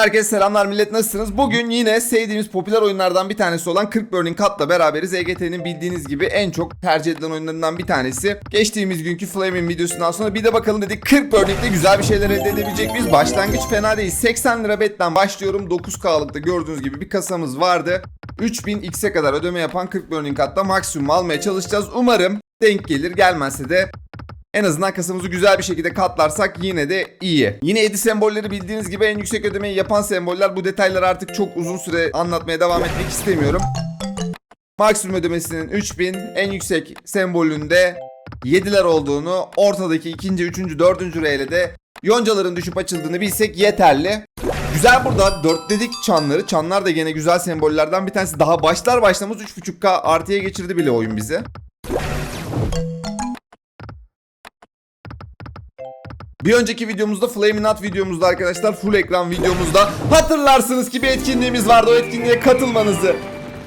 Herkese selamlar millet nasılsınız? Bugün yine sevdiğimiz popüler oyunlardan bir tanesi olan 40 Burning Cut'la beraberiz. EGT'nin bildiğiniz gibi en çok tercih edilen oyunlarından bir tanesi. Geçtiğimiz günkü Flame'in videosundan sonra bir de bakalım dedik 40 Burning'de güzel bir şeyler elde edebilecek miyiz? Başlangıç fena değil. 80 lira betten başlıyorum. 9K'lıkta gördüğünüz gibi bir kasamız vardı. 3000 X'e kadar ödeme yapan 40 Burning Cut'ta maksimum almaya çalışacağız. Umarım denk gelir. Gelmezse de en azından kasamızı güzel bir şekilde katlarsak yine de iyi. Yine edi sembolleri bildiğiniz gibi en yüksek ödemeyi yapan semboller. Bu detayları artık çok uzun süre anlatmaya devam etmek istemiyorum. Maksimum ödemesinin 3000, en yüksek sembolünde 7'ler olduğunu, ortadaki ikinci, üçüncü, dördüncü reyle de yoncaların düşüp açıldığını bilsek yeterli. Güzel burada dörtledik çanları. Çanlar da gene güzel sembollerden bir tanesi. Daha başlar başlamaz 3.5K artıya geçirdi bile oyun bizi. Bir önceki videomuzda Flaming Hot videomuzda arkadaşlar full ekran videomuzda hatırlarsınız ki bir etkinliğimiz vardı o etkinliğe katılmanızı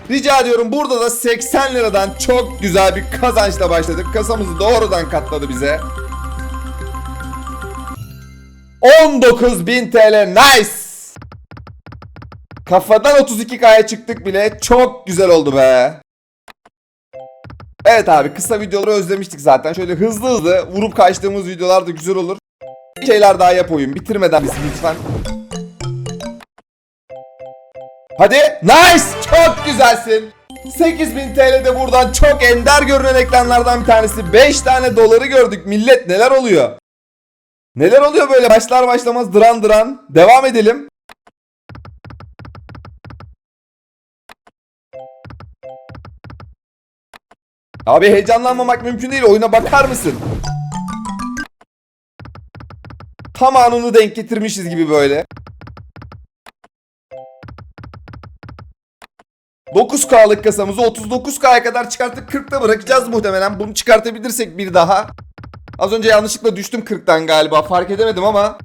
rica ediyorum. Burada da 80 liradan çok güzel bir kazançla başladık. Kasamızı doğrudan katladı bize. 19.000 TL nice. Kafadan 32K'ya çıktık bile çok güzel oldu be. Evet abi kısa videoları özlemiştik zaten. Şöyle hızlı hızlı vurup kaçtığımız videolar da güzel olur. Bir şeyler daha yap oyun. Bitirmeden bizi lütfen. Hadi. Nice. Çok güzelsin. 8000 TL de buradan çok ender görünen ekranlardan bir tanesi. 5 tane doları gördük. Millet neler oluyor? Neler oluyor böyle başlar başlamaz dıran dıran. Devam edelim. Abi heyecanlanmamak mümkün değil. Oyuna bakar mısın? Tam anını denk getirmişiz gibi böyle. 9K'lık kasamızı 39K'ya kadar çıkarttık. 40'ta bırakacağız muhtemelen. Bunu çıkartabilirsek bir daha. Az önce yanlışlıkla düştüm 40'tan galiba. Fark edemedim ama.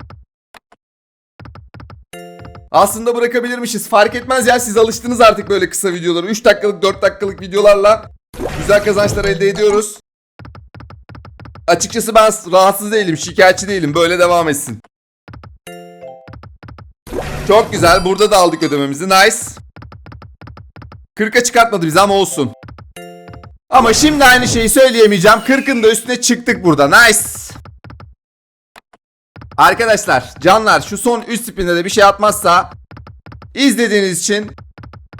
Aslında bırakabilirmişiz. Fark etmez ya siz alıştınız artık böyle kısa videoları. 3 dakikalık 4 dakikalık videolarla güzel kazançlar elde ediyoruz. Açıkçası ben rahatsız değilim, şikayetçi değilim. Böyle devam etsin. Çok güzel. Burada da aldık ödememizi. Nice. 40'a çıkartmadı bizi ama olsun. Ama şimdi aynı şeyi söyleyemeyeceğim. 40'ın da üstüne çıktık burada. Nice. Arkadaşlar, canlar şu son üst spinde de bir şey atmazsa izlediğiniz için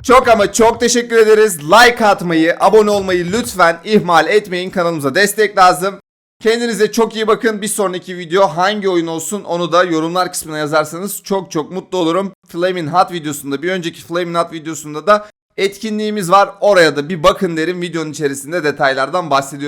çok ama çok teşekkür ederiz. Like atmayı, abone olmayı lütfen ihmal etmeyin. Kanalımıza destek lazım. Kendinize çok iyi bakın. Bir sonraki video hangi oyun olsun onu da yorumlar kısmına yazarsanız çok çok mutlu olurum. Flaming Hot videosunda bir önceki Flaming Hot videosunda da etkinliğimiz var. Oraya da bir bakın derim. Videonun içerisinde detaylardan bahsediyorum.